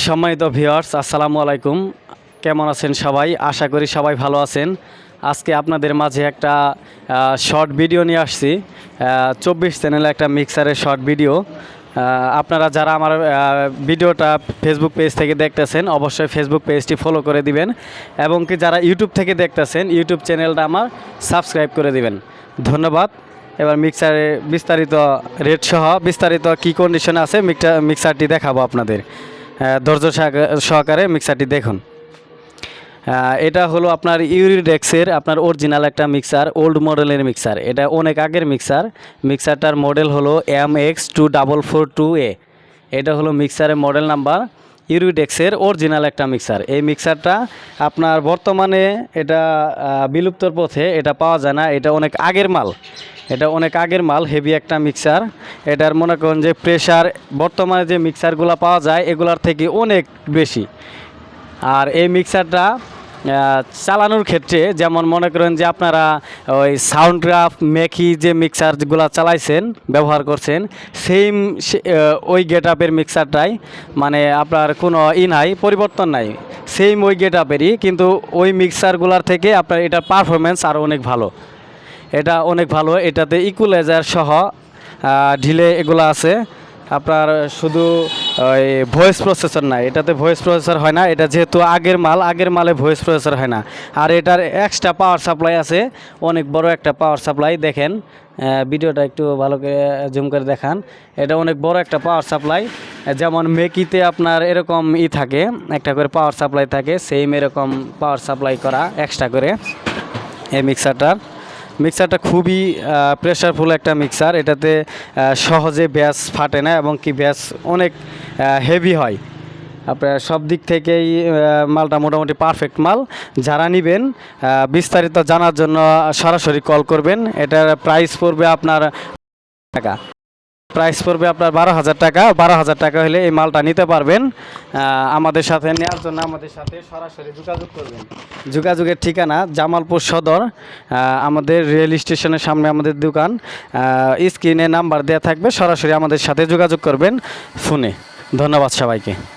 সম্মানিত ভিউয়ার্স, আসসালামু আলাইকুম। কেমন আছেন সবাই? আশা করি সবাই ভালো আছেন। আজকে আপনাদের মাঝে একটা শর্ট ভিডিও নিয়ে আসছি। চব্বিশ চ্যানেলে একটা মিক্সারের শর্ট ভিডিও। আপনারা যারা আমার ভিডিওটা ফেসবুক পেজ থেকে দেখতেছেন, অবশ্যই ফেসবুক পেজটি ফলো করে দিবেন। এবং কি যারা ইউটিউব থেকে দেখতেছেন ইউটিউব চ্যানেলটা আমার সাবস্ক্রাইব করে দিবেন। ধন্যবাদ। এবার মিক্সারে বিস্তারিত রেট সহ বিস্তারিত কি কন্ডিশনে আছে, মিক্সা মিক্সারটি দেখাবো আপনাদের। ধৈর্য সহকা- সহকারে মিক্সারটি দেখুন। এটা হলো আপনার ইউরিডেক্সের আপনার অরিজিনাল একটা মিক্সার ওল্ড মডেলের মিক্সার এটা অনেক আগের মিক্সার মিক্সারটার মডেল হলো M X two double four two A এটা হলো মিক্সারের মডেল নাম্বার ইউরিডেক্সের অরিজিনাল একটা মিক্সার। এই মিক্সারটা আপনার বর্তমানে এটা বিলুপ্তর পথে এটা পাওয়া যায় না, এটা অনেক আগের মাল। এটা অনেক আগের মাল, হেভি একটা মিক্সার। এটার মনে করেন যে প্রেশার বর্তমানে যে মিক্সারগুলো পাওয়া যায়, এগুলার থেকে অনেক বেশি। আর এই মিক্সারটা চালানোর ক্ষেত্রে যেমন মনে করেন যে আপনারা ওই সাউন্ডগ্রাফ মেকি যে মিক্সারগুলো চালাইছেন, ব্যবহার করছেন সেম ওই গেট আপের মিক্সারটাই মানে আপনার কোনো ই নাই, পরিবর্তন নাই। সেম ওই গেট আপেরই কিন্তু ওই মিক্সারগুলোর থেকে আপনার এটার পারফরমেন্স আরও অনেক ভালো। এটা অনেক ভালো, এটাতে ইকুলাইজার সহ ঢিলে এগুলো আছে। আপনার শুধু, ওই ভয়েস প্রসেসর না এটাতে ভয়েস প্রসেসর হয় না, এটা যেহেতু আগের মাল, আগের মালে ভয়েস প্রসেসর হয় না। আর এটার এক্সট্রা পাওয়ার সাপ্লাই আছে, অনেক বড় একটা পাওয়ার সাপ্লাই দেখেন ভিডিওটা একটু ভালো করে জুম করে দেখান। এটা অনেক বড় একটা পাওয়ার সাপ্লাই যেমন মেকিতে আপনার এরকম ই থাকে, একটা করে পাওয়ার সাপ্লাই থাকে সেম এরকম পাওয়ার সাপ্লাই করা এক্সট্রা করে, এই মিক্সারটার মিক্সারটা খুবই প্রেশারফুল একটা মিক্সার। এটাতে সহজে ব্যাস ফাটে না এবং কি ব্যাস অনেক হেভি হয়। আপনার সব দিক থেকেই মালটা মোটামুটি পারফেক্ট মাল। যারা নেবেন বিস্তারিত জানার জন্য সরাসরি কল করবেন। এটার প্রাইস পড়বে আপনার টাকা। প্রাইস পড়বে আপনার বারো হাজার টাকা। বারো হাজার টাকা হলে এই মালটা নিতে পারবেন। আমাদের সাথে নেওয়ার জন্য আমাদের সাথে সরাসরি যোগাযোগ করবেন। যোগাযোগের ঠিকানা জামালপুর সদর। আমাদের রেল স্টেশনের সামনে আমাদের দোকান। স্ক্রিনে নাম্বার দেওয়া থাকবে। সরাসরি আমাদের সাথে যোগাযোগ করবেন ফোনে। ধন্যবাদ সবাইকে।